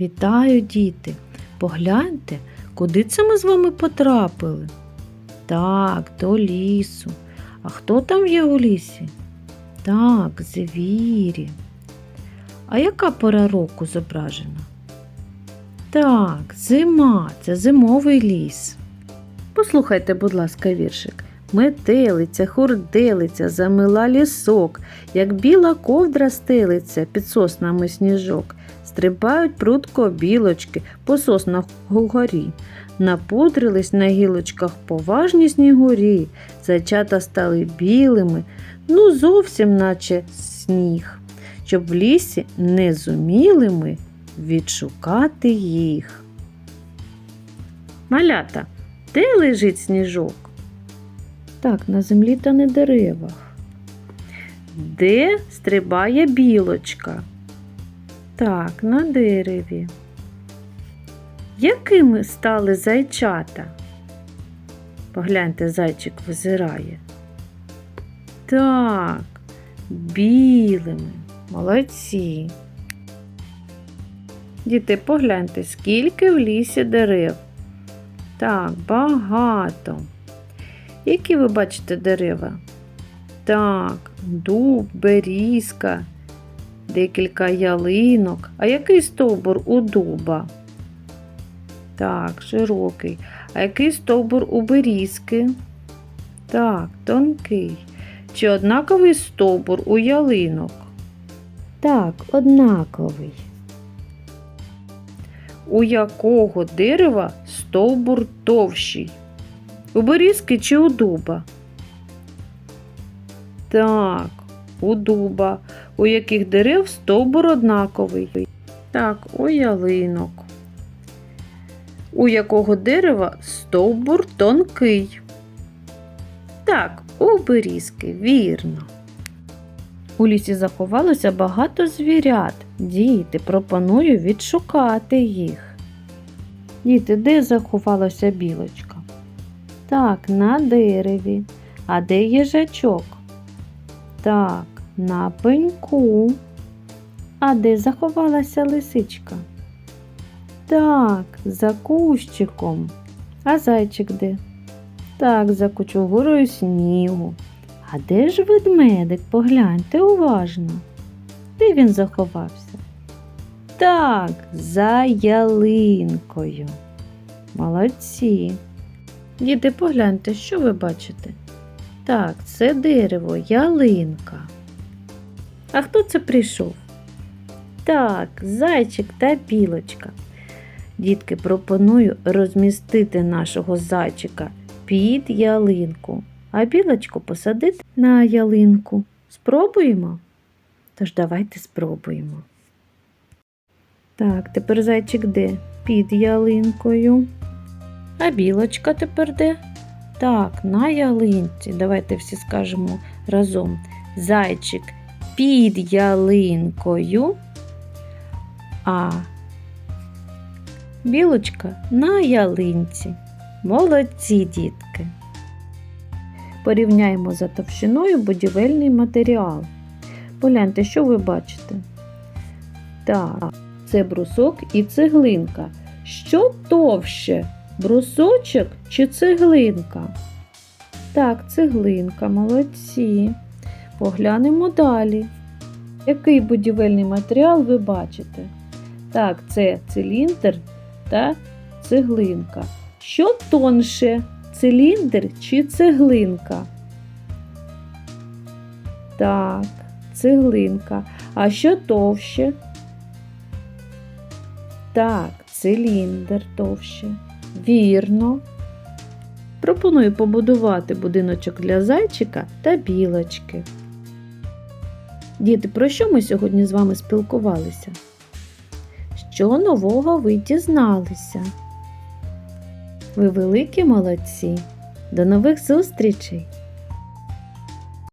Вітаю, діти! Погляньте, куди це ми з вами потрапили? Так, до лісу. А хто там є у лісі? Так, звірі. А яка пора року зображена? Так, зима, це зимовий ліс. Послухайте, будь ласка, віршик. Метелиця, хурделиця, замила лісок, як біла ковдра стелиться під соснами сніжок. Стрибають прудко білочки по соснах угорі. Напудрились на гілочках поважні снігурі, зайчата стали білими, ну зовсім наче сніг, щоб в лісі не зуміли ми відшукати їх. Малята, де лежить сніжок? Так, на землі та не деревах. Де стрибає білочка? Так, на дереві. Якими стали зайчата? Погляньте, зайчик визирає. Так, білими. Молодці. Діти, погляньте, скільки в лісі дерев. Так, багато. Які ви бачите дерева? Так, дуб, берізка, декілька ялинок. А який стовбур у дуба? Так, широкий. А який стовбур у берізки? Так, тонкий. Чи однаковий стовбур у ялинок? Так, однаковий. У якого дерева стовбур товщий? У берізки чи у дуба? Так, у дуба. У яких дерев стовбур однаковий? Так, у ялинок. У якого дерева стовбур тонкий? Так, у берізки, вірно. У лісі заховалося багато звірят. Діти, пропоную відшукати їх. Діти, де заховалася білочка? Так, на дереві. А де їжачок? Так, на пеньку. А де заховалася лисичка? Так, за кущиком. А зайчик де? Так, за кучугурою снігу. А де ж ведмедик? Погляньте уважно. Де він заховався? Так, за ялинкою. Молодці. Діти, погляньте, що ви бачите? Так, це дерево, ялинка. А хто це прийшов? Так, зайчик та білочка. Дітки, пропоную розмістити нашого зайчика під ялинку, а білочку посадити на ялинку. Спробуємо? Тож давайте спробуємо. Так, тепер зайчик де? Під ялинкою. А білочка тепер де? Так, на ялинці. Давайте всі скажемо разом. Зайчик під ялинкою, а білочка на ялинці. Молодці дітки. Порівняємо за товщиною будівельний матеріал. Погляньте, що ви бачите? Так, це брусок і цеглинка. Що товще? Брусочок чи цеглинка? Так, цеглинка, молодці. Поглянемо далі. Який будівельний матеріал ви бачите? Так, це циліндр та цеглинка. Що тонше? Циліндр чи цеглинка? Так, цеглинка. А що товще? Так, циліндр товще. Вірно. Пропоную побудувати будиночок для зайчика та білочки. Діти, про що ми сьогодні з вами спілкувалися? Що нового ви дізналися? Ви великі молодці! До нових зустрічей!